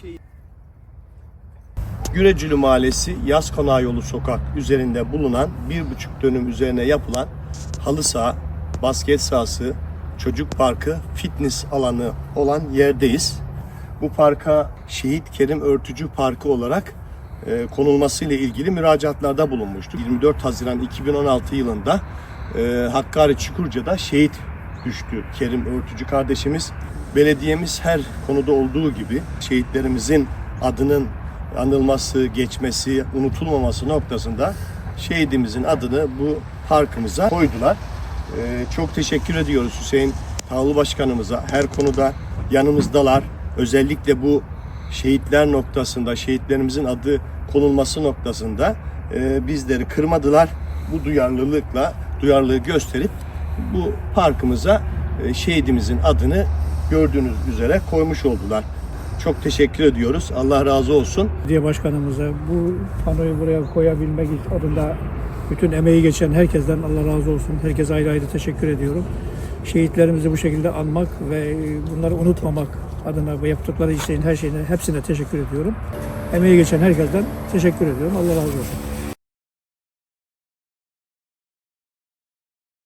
Şey... Gürecülü Mahallesi Yaz Konağı Yolu Sokak üzerinde bulunan bir buçuk dönüm üzerine yapılan halı saha, basket sahası, çocuk parkı, fitness alanı olan yerdeyiz. Bu parka Şehit Kerim Örtücü Parkı olarak e, konulması ile ilgili müracaatlarda bulunmuştu. 24 Haziran 2016 yılında e, Hakkari Çukurca'da şehit düştü Kerim Örtücü kardeşimiz. Belediyemiz her konuda olduğu gibi şehitlerimizin adının anılması, geçmesi, unutulmaması noktasında şehidimizin adını bu parkımıza koydular. Ee, çok teşekkür ediyoruz Hüseyin Tağlı Başkanımıza. Her konuda yanımızdalar. Özellikle bu şehitler noktasında, şehitlerimizin adı konulması noktasında e, bizleri kırmadılar. Bu duyarlılıkla, duyarlılığı gösterip bu parkımıza e, şehidimizin adını gördüğünüz üzere koymuş oldular. Çok teşekkür ediyoruz. Allah razı olsun. Belediye başkanımıza bu panoyu buraya koyabilmek adına bütün emeği geçen herkesten Allah razı olsun. Herkese ayrı ayrı teşekkür ediyorum. Şehitlerimizi bu şekilde anmak ve bunları unutmamak adına bu yaptıkları işlerin her şeyine hepsine teşekkür ediyorum. Emeği geçen herkesten teşekkür ediyorum. Allah razı olsun.